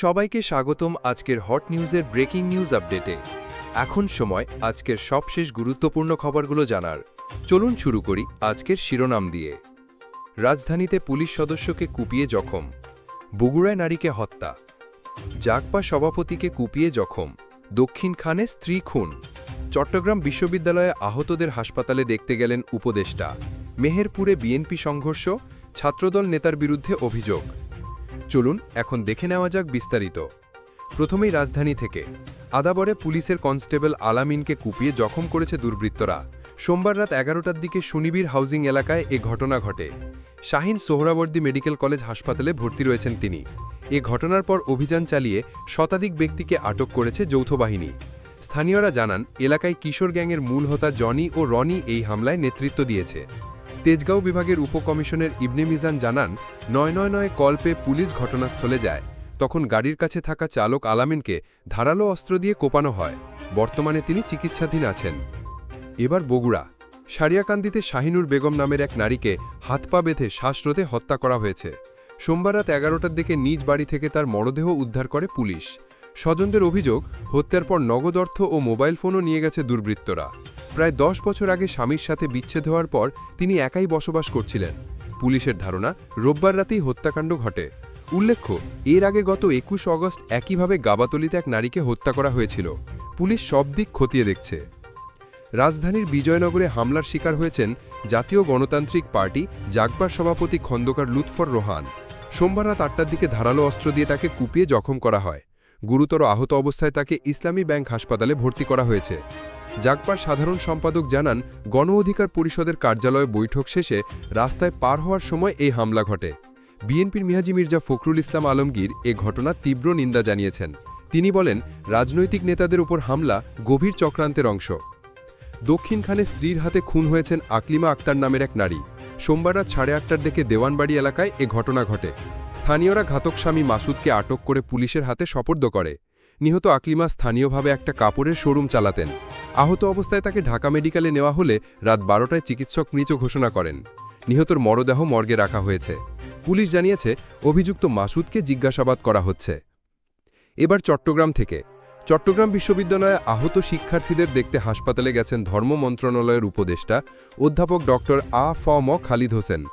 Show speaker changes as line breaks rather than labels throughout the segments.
সবাইকে স্বাগতম আজকের হট নিউজের ব্রেকিং নিউজ আপডেটে এখন সময় আজকের সবশেষ গুরুত্বপূর্ণ খবরগুলো জানার। চলুন শুরু করি আজকের শিরোনাম দিয়ে। রাজধানীতে পুলিশ সদস্যকে কুপিয়ে জখম। বগুড়ায় নারীকে হত্যা। জাগপা সভাপতিকে কুপিয়ে জখম। দক্ষিণ খানে স্ত্রী খুন। চট্টগ্রাম বিশ্ববিদ্যালয়ে আহতদের হাসপাতালে দেখতে গেলেন উপদেষ্টা। মেহেরপুরে বিএনপি সংঘর্ষ, ছাত্রদল নেতার বিরুদ্ধে অভিযোগ। চলুন এখন দেখে নেওয়া যাক বিস্তারিত। প্রথমেই রাজধানী থেকে। আদাবরে পুলিশের কনস্টেবল আলামিনকে কুপিয়ে জখম করেছে দুর্বৃত্তরা। সোমবার রাত এগারোটার দিকে সুনিবির হাউজিং এলাকায় এ ঘটনা ঘটে। শাহিন সোহরাবর্দী মেডিকেল কলেজ হাসপাতালে ভর্তি রয়েছেন তিনি। এ ঘটনার পর অভিযান চালিয়ে শতাধিক ব্যক্তিকে আটক করেছে যৌথ বাহিনী। স্থানীয়রা জানান, এলাকায় কিশোর গ্যাংয়ের মূল হোতা জনি ও রনি এই হামলায় নেতৃত্ব দিয়েছে। তেজগাঁও বিভাগের উপকমিশনের ইবনে মিজান জানান, নয় নয় নয় কল পেয়ে পুলিশ ঘটনাস্থলে যায়। তখন গাড়ির কাছে থাকা চালক আলামিনকে ধারালো অস্ত্র দিয়ে কোপানো হয়। বর্তমানে তিনি চিকিৎসাধীন আছেন। এবার বগুড়া। সারিয়াকান্দিতে শাহিনুর বেগম নামের এক নারীকে হাত পা বেঁধে শ্বাসরোধে হত্যা করা হয়েছে। সোমবার রাত এগারোটার দিকে নিজ বাড়ি থেকে তার মরদেহ উদ্ধার করে পুলিশ। স্বজনদের অভিযোগ, হত্যার পর নগদ অর্থ ও মোবাইল ফোনও নিয়ে গেছে দুর্বৃত্তরা। প্রায় দশ বছর আগে স্বামীর সাথে বিচ্ছেদ হওয়ার পর তিনি একাই বসবাস করছিলেন। পুলিশের ধারণা, রোববার রাতেই হত্যাকাণ্ড ঘটে। উল্লেখ্য, এর আগে গত একুশ অগস্ট একইভাবে গাবাতলিতে এক নারীকে হত্যা করা হয়েছিল। পুলিশ সব দিক খতিয়ে দেখছে। রাজধানীর বিজয়নগরে হামলার শিকার হয়েছেন জাতীয় গণতান্ত্রিক পার্টি জাগবার সভাপতি খন্দকার লুৎফর রোহান। সোমবার রাত আটটার দিকে ধারালো অস্ত্র দিয়ে তাকে কুপিয়ে জখম করা হয়। গুরুতর আহত অবস্থায় তাকে ইসলামী ব্যাংক হাসপাতালে ভর্তি করা হয়েছে। জাগপার সাধারণ সম্পাদক জানান, গণ অধিকার পরিষদের কার্যালয়ে বৈঠক শেষে রাস্তায় পার হওয়ার সময় এই হামলা ঘটে। বিএনপির মিহাজি মির্জা ফখরুল ইসলাম আলমগীর এ ঘটনা তীব্র নিন্দা জানিয়েছেন। তিনি বলেন, রাজনৈতিক নেতাদের উপর হামলা গভীর চক্রান্তের অংশ। দক্ষিণখানে স্ত্রীর হাতে খুন হয়েছেন আকলিমা আক্তার নামের এক নারী। সোমবার রাত সাড়ে আটটার দিকে দেওয়ানবাড়ি এলাকায় এ ঘটনা ঘটে। স্থানীয়রা ঘাতক স্বামী মাসুদকে আটক করে পুলিশের হাতে সপর্দ করে। নিহত আকলিমা স্থানীয়ভাবে একটা কাপড়ের শোরুম চালাতেন। আহত অবস্থায় তাকে ঢাকা মেডিকেলে নেওয়া হলে রাত বারোটায় চিকিৎসক মৃত ঘোষণা করেন। নিহতর মরদেহ মর্গে রাখা হয়েছে। পুলিশ জানিয়েছে, অভিযুক্ত মাসুদকে জিজ্ঞাসাবাদ করা হচ্ছে। এবার চট্টগ্রাম থেকে। চট্টগ্রাম বিশ্ববিদ্যালয়ে আহত শিক্ষার্থীদের দেখতে হাসপাতালে গেছেন ধর্ম মন্ত্রণালয়ের উপদেষ্টা অধ্যাপক ডক্টর আ ফ ম খালিদ হোসেন।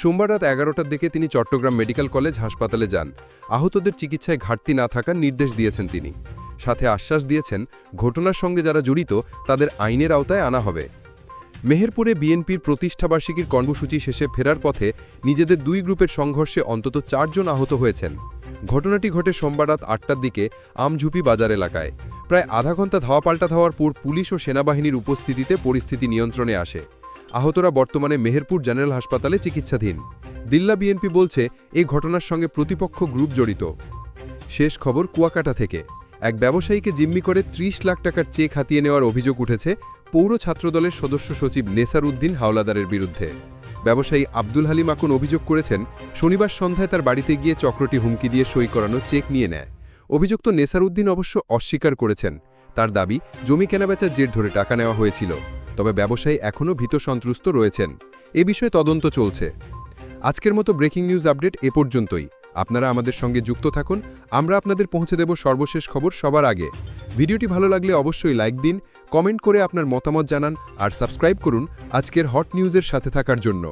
সোমবার রাত এগারোটার দিকে তিনি চট্টগ্রাম মেডিকেল কলেজ হাসপাতালে যান। আহতদের চিকিৎসায় ঘাটতি না থাকার নির্দেশ দিয়েছেন তিনি। সাথে আশ্বাস দিয়েছেন, ঘটনার সঙ্গে যারা জড়িত, তাদের আইনের আওতায় আনা হবে। মেহেরপুরে বিএনপির প্রতিষ্ঠাবার্ষিকীর কর্মসূচি শেষে ফেরার পথে নিজেদের দুই গ্রুপের সংঘর্ষে অন্তত চারজন আহত হয়েছেন। ঘটনাটি ঘটে সোমবার রাত আটটার দিকে আমঝুপি বাজার এলাকায়। প্রায় আধা ঘণ্টা ধাওয়া পাল্টা ধাওয়ার পর পুলিশ ও সেনাবাহিনীর উপস্থিতিতে পরিস্থিতি নিয়ন্ত্রণে আসে। আহতরা বর্তমানে মেহেরপুর জেনারেল হাসপাতালে চিকিৎসাধীন। দিল্লা বিএনপি বলছে এই ঘটনার সঙ্গে প্রতিপক্ষ গ্রুপ জড়িত। শেষ খবর কুয়াকাটা থেকে। এক ব্যবসায়ীকে জিম্মি করে ৩০ লাখ টাকার চেক হাতিয়ে নেওয়ার অভিযোগ উঠেছে পৌর ছাত্রদলের সদস্য সচিব নেসার উদ্দিন হাওলাদারের বিরুদ্ধে। ব্যবসায়ী আব্দুল হালিম আকুন অভিযোগ করেছেন, শনিবার সন্ধ্যায় তার বাড়িতে গিয়ে চক্রটি হুমকি দিয়ে সই করানো চেক নিয়ে নেয়। অভিযুক্ত নেসার উদ্দিন অবশ্য অস্বীকার করেছেন। তার দাবি, জমি কেনাবেচার জের ধরে টাকা নেওয়া হয়েছিল, তবে ব্যবসায়ী এখনও ভীত সন্ত্রস্ত রয়েছেন। এ বিষয়ে তদন্ত চলছে। আজকের মতো ব্রেকিং নিউজ আপডেট এ পর্যন্তই। আপনারা আমাদের সঙ্গে যুক্ত থাকুন, আমরা আপনাদের পৌঁছে দেব সর্বশেষ খবর সবার আগে। ভিডিওটি ভালো লাগলে অবশ্যই লাইক দিন, কমেন্ট করে আপনার মতামত জানান আর সাবস্ক্রাইব করুন আজকের হট নিউজের সাথে থাকার জন্য।